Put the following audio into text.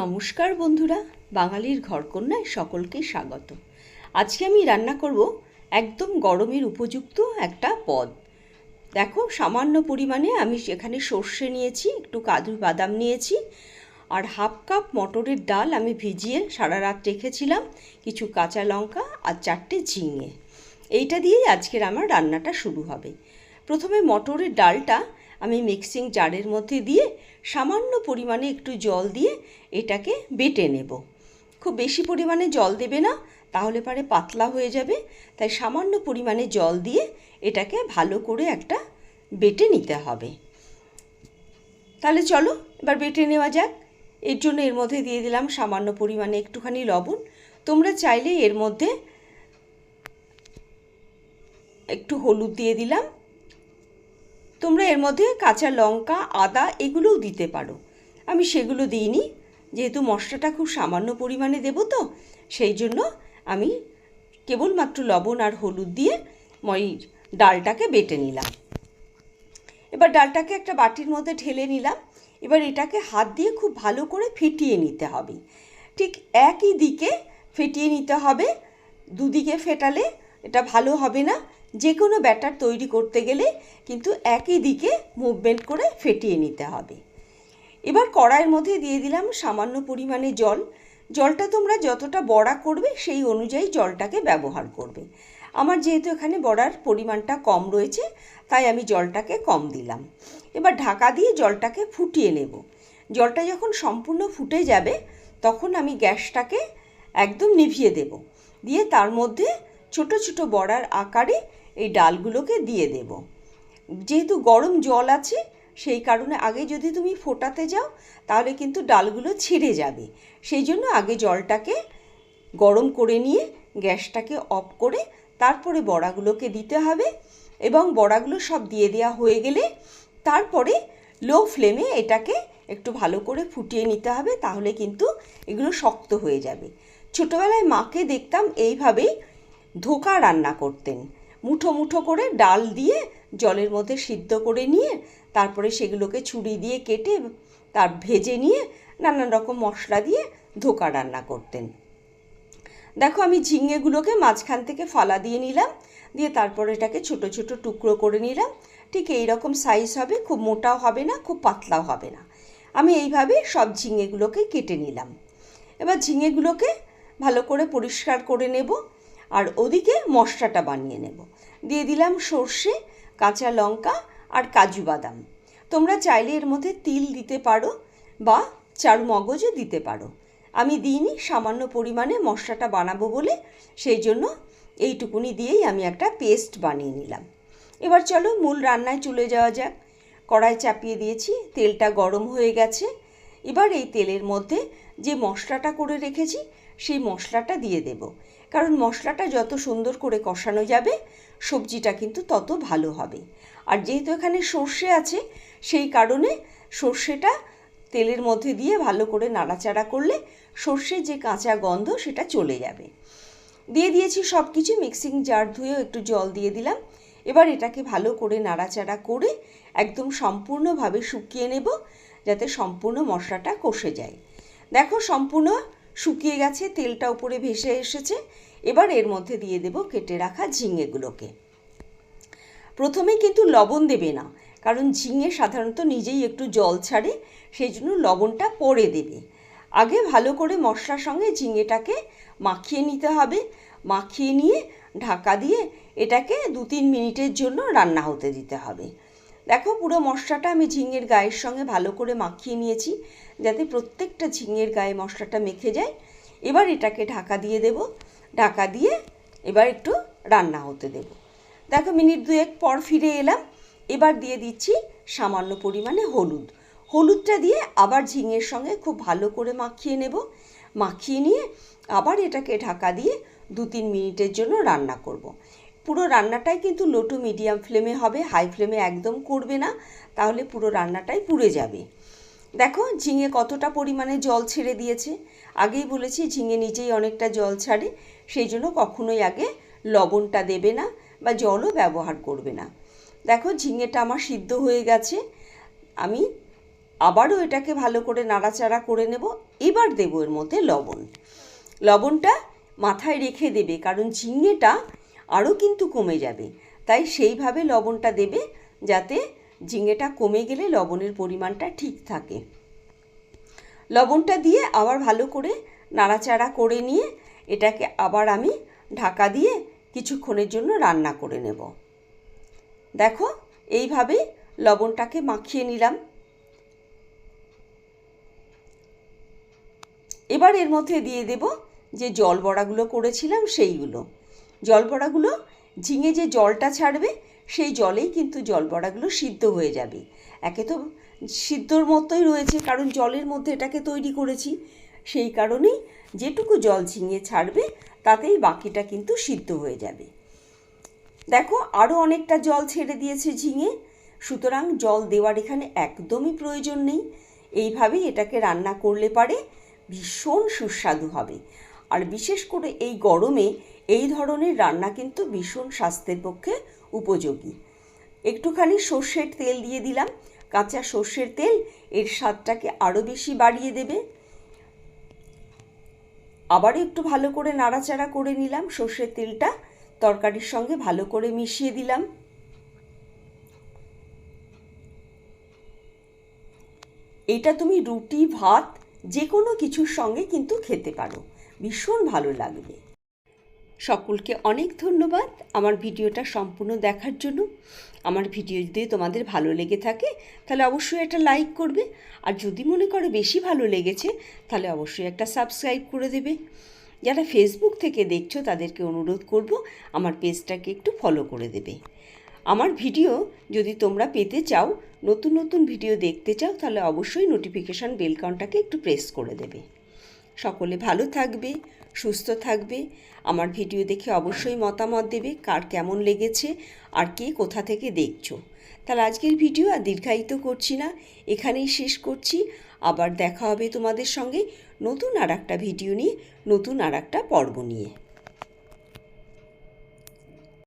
নমস্কার বন্ধুরা, বাঙালির ঘরকন্যায় সকলকে স্বাগত। আজকে আমি রান্না করব একদম গরমের উপযুক্ত একটা পদ। দেখো, সামান্য পরিমাণে আমি সেখানে সর্ষে নিয়েছি, একটু কাজু বাদাম নিয়েছি, আর হাফ কাপ মটরের ডাল আমি ভিজিয়ে সারা রাত রেখেছিলাম, কিছু কাঁচা লঙ্কা আর চারটে ঝিঙে। এইটা দিয়েই আজকের আমার রান্নাটা শুরু হবে। প্রথমে মটরের ডালটা আমি মিক্সিং জারের মধ্যে দিয়ে সামান্য পরিমাণে একটু জল দিয়ে এটাকে বেটে নেব। খুব বেশি পরিমাণে জল দেবে না, তাহলে পারে পাতলা হয়ে যাবে। তাই সামান্য পরিমাণে জল দিয়ে এটাকে ভালো করে একটা বেটে নিতে হবে। তাহলে চলো, এবার বেটে নেওয়া যাক। এর জন্য এর মধ্যে দিয়ে দিলাম সামান্য পরিমাণে একটুখানি লবণ। তোমরা চাইলে এর মধ্যে একটু হলুদ দিয়ে দিলাম। তোমরা এর মধ্যে কাঁচা লঙ্কা, আদা এগুলোও দিতে পারো। আমি সেগুলো দিইনি, যেহেতু মশলাটা খুব সামান্য পরিমাণে দেব তো, সেই জন্য আমি কেবলমাত্র লবণ আর হলুদ দিয়ে মই ডালটাকে বেটে নিলাম। এবার ডালটাকে একটা বাটির মধ্যে ঢেলে নিলাম। এবার এটাকে হাত দিয়ে খুব ভালো করে ফেটিয়ে নিতে হবে। ঠিক একই দিকে ফেটিয়ে নিতে হবে, দুদিকে ফেটালে এটা ভালো হবে না। যে কোনো ব্যাটার তৈরি করতে গেলে কিন্তু একই দিকে মুভমেন্ট করে ফেটিয়ে নিতে হবে। এবার কড়াইয়ের মধ্যে দিয়ে দিলাম সামান্য পরিমাণে জল। জলটা তোমরা যতটা বড়া করবে সেই অনুযায়ী জলটাকে ব্যবহার করবে। আমার যেহেতু এখানে বড়ার পরিমাণটা কম রয়েছে, তাই আমি জলটাকে কম দিলাম। এবার ঢাকা দিয়ে জলটাকে ফুটিয়ে নেব। জলটা যখন সম্পূর্ণ ফুটে যাবে, তখন আমি গ্যাসটাকে একদম নিভিয়ে দেব। দিয়ে তার মধ্যে ছোট ছোট বড়ার আকারে এই ডালগুলোকে দিয়ে দেব। যেহেতু গরম জল আছে, সেই কারণে আগে যদি তুমি ফোটাতে যাও, তাহলে কিন্তু ডালগুলো ছিঁড়ে যাবে। সেই জন্য আগে জলটাকে গরম করে নিয়ে গ্যাসটাকে অফ করে তারপরে বড়াগুলোকে দিতে হবে এবং বড়াগুলো সব দিয়ে দেওয়া হয়ে গেলে তারপরে লো ফ্লেমে এটাকে একটু ভালো করে ফুটিয়ে নিতে হবে, তাহলে কিন্তু এগুলো শক্ত হয়ে যাবে। ছোটোবেলায় মাকে দেখতাম এইভাবেই ধোকা রান্না করতেন। মুঠো মুঠো করে ডাল দিয়ে জলের মধ্যে সিদ্ধ করে নিয়ে তারপরে সেগুলোকে ছুরি দিয়ে কেটে তার ভেজে নিয়ে নানান রকম মশলা দিয়ে ধোকা রান্না করতেন। দেখো আমি ঝিঙেগুলোকে মাঝখান থেকে ফালা দিয়ে নিলাম, দিয়ে তারপর এটাকে ছোট ছোট টুকরো করে নিলাম। ঠিক এই রকম সাইজ হবে, খুব মোটাও হবে না, খুব পাতলাও হবে না। আমি এইভাবে সব ঝিঙেগুলোকে কেটে নিলাম। এবার ঝিঙেগুলোকে ভালো করে পরিষ্কার করে নেব, আর ওদিকে মশলাটা বানিয়ে নেব। দিয়ে দিলাম সর্ষে, কাঁচা লঙ্কা আর কাজু বাদাম। তোমরা চাইলে এর মধ্যে তিল দিতে পারো বা চারু মগজও দিতে পারো। আমি দিইনি, সামান্য পরিমাণে মশলাটা বানাবো বলে, সেই জন্য এইটুকুনি দিয়েই আমি একটা পেস্ট বানিয়ে নিলাম। এবার চলো মূল রান্নায় চলে যাওয়া যাক। কড়াই চাপিয়ে দিয়েছি, তেলটা গরম হয়ে গেছে। এবার এই তেলের মধ্যে যে মশলাটা করে রেখেছি, সেই মশলাটা দিয়ে দেব। কারণ মশলাটা যত সুন্দর করে কষানো যাবে, সবজিটা কিন্তু তত ভালো হবে। আর যেহেতু এখানে সর্ষে আছে, সেই কারণে সর্ষেটা তেলের মধ্যে দিয়ে ভালো করে নাড়াচাড়া করলে সর্ষের যে কাঁচা গন্ধ সেটা চলে যাবে। দিয়ে দিয়েছি সব কিছু মিক্সিং জার ধুয়েও একটু জল দিয়ে দিলাম। এবার এটাকে ভালো করে নাড়াচাড়া করে একদম সম্পূর্ণভাবে শুকিয়ে নেব, যাতে সম্পূর্ণ মশলাটা কষে যায়। দেখো সম্পূর্ণ শুকিয়ে গেছে, তেলটা উপরে ভেসে এসেছে। এবার এর মধ্যে দিয়ে দেব কেটে রাখা ঝিঙেগুলোকে। প্রথমে কিন্তু লবণ দেবে না, কারণ ঝিঙে সাধারণত নিজেই একটু জল ছাড়ে সেই জন্য লবণটা পরে দেবে। আগে ভালো করে মশলার সঙ্গে ঝিঙেটাকে মাখিয়ে নিতে হবে। মাখিয়ে নিয়ে ঢাকা দিয়ে এটাকে দু তিন মিনিটের জন্য রান্না হতে দিতে হবে। দেখো, পুরো মশলাটা আমি ঝিঙের গায়ের সঙ্গে ভালো করে মাখিয়ে নিয়েছি, যাতে প্রত্যেকটা ঝিঙের গায়ে মশলাটা মেখে যায়। এবার এটাকে ঢাকা দিয়ে দেব। ঢাকা দিয়ে এবার একটু রান্না হতে দেব। দেখো, মিনিট দুয়েক পর ফিরে এলাম। এবার দিয়ে দিচ্ছি সামান্য পরিমাণে হলুদ। হলুদটা দিয়ে আবার ঝিঙের সঙ্গে খুব ভালো করে মাখিয়ে নেব। মাখিয়ে নিয়ে আবার এটাকে ঢাকা দিয়ে দু তিন মিনিটের জন্য রান্না করব। পুরো রান্নাটাই কিন্তু লো টু মিডিয়াম ফ্লেমে হবে হাই ফ্লেমে একদম করবে না, তাহলে পুরো রান্নাটাই পুড়ে যাবে। দেখো, ঝিঙে কতটা পরিমাণে জল ছেড়ে দিয়েছে। আগেই বলেছি, ঝিঙে নিজেই অনেকটা জল ছাড়ে, সেই জন্য কখনোই আগে লবণটা দেবে না বা জলও ব্যবহার করবে না। দেখো, ঝিঙেটা আমার সিদ্ধ হয়ে গেছে। আমি আবারও এটাকে ভালো করে নাড়াচাড়া করে নেব। এবার দেবো এর মধ্যে লবণ। লবণটা মাথায় রেখে দেবে, কারণ ঝিঙেটা আরও কিন্তু কমে যাবে। তাই সেইভাবে লবণটা দেবে যাতে ঝিঙেটা কমে গেলে লবণের পরিমাণটা ঠিক থাকে। লবণটা দিয়ে আবার ভালো করে নাড়াচাড়া করে নিয়ে এটাকে আবার আমি ঢাকা দিয়ে কিছুক্ষণের জন্য রান্না করে নেব। দেখো এইভাবেই লবণটাকে মাখিয়ে নিলাম। এবার এর মধ্যে দিয়ে দেব যে জল বড়াগুলো করেছিলাম সেইগুলো। জল বড়াগুলো ঝিঙে যে জলটা ছাড়বে, সেই জলেই কিন্তু জল বড়াগুলো সিদ্ধ হয়ে যাবে। একে তো সিদ্ধর মতোই রয়েছে, কারণ জলের মধ্যে এটাকে তৈরি করেছি। সেই কারণেই যেটুকু জল ঝিঙে ছাড়বে, তাতেই বাকিটা কিন্তু সিদ্ধ হয়ে যাবে। দেখো আরও অনেকটা জল ছেড়ে দিয়েছে ঝিঙে। সুতরাং জল দেওয়ার এখানে একদমই প্রয়োজন নেই। এইভাবেই এটাকে রান্না করলে পারে, ভীষণ সুস্বাদু হবে। আর বিশেষ করে এই গরমে এই ধরনের রান্না কিন্তু ভীষণ স্বাস্থ্যের পক্ষে উপযোগী। একটুখানি সর্ষের তেল দিয়ে দিলাম। কাঁচা সর্ষের তেল, এর স্বাদটাকে আরও বেশি বাড়িয়ে দেবে। আবার একটু ভালো করে নাড়াচাড়া করে নিলাম সর্ষের তেলটা। তরকারির সঙ্গে ভালো করে মিশিয়ে দিলাম। এটা তুমি রুটি, ভাত যে কোনো কিছুর সঙ্গে কিন্তু খেতে পারো। ভীষণ ভালো লাগবে। সকলকে অনেক ধন্যবাদ আমার ভিডিওটা সম্পূর্ণ দেখার জন্য। আমার ভিডিও যদি তোমাদের ভালো লেগে থাকে, তাহলে অবশ্যই একটা লাইক করবে। আর যদি মনে করো বেশি ভালো লেগেছে, তাহলে অবশ্যই একটা সাবস্ক্রাইব করে দেবে। যারা ফেসবুক থেকে দেখছ, তাদেরকে অনুরোধ করব আমার পেজটাকে একটু ফলো করে দেবে। আমার ভিডিও যদি তোমরা পেতে চাও, নতুন নতুন ভিডিও দেখতে চাও, তাহলে অবশ্যই নোটিফিকেশান বেলকনটাকে একটু প্রেস করে দেবে। সকলে ভালো থাকবে, সুস্থ থাকবে। আমার ভিডিও দেখে অবশ্যই মতামত দেবে, কার কেমন লেগেছে আর কে কোথা থেকে দেখছ। তাহলে আজকের ভিডিও আর দীর্ঘায়িত করছি না, এখানেই শেষ করছি। আবার দেখা হবে তোমাদের সঙ্গে নতুন আর একটা ভিডিও নিয়ে, নতুন আর একটা পর্ব নিয়ে।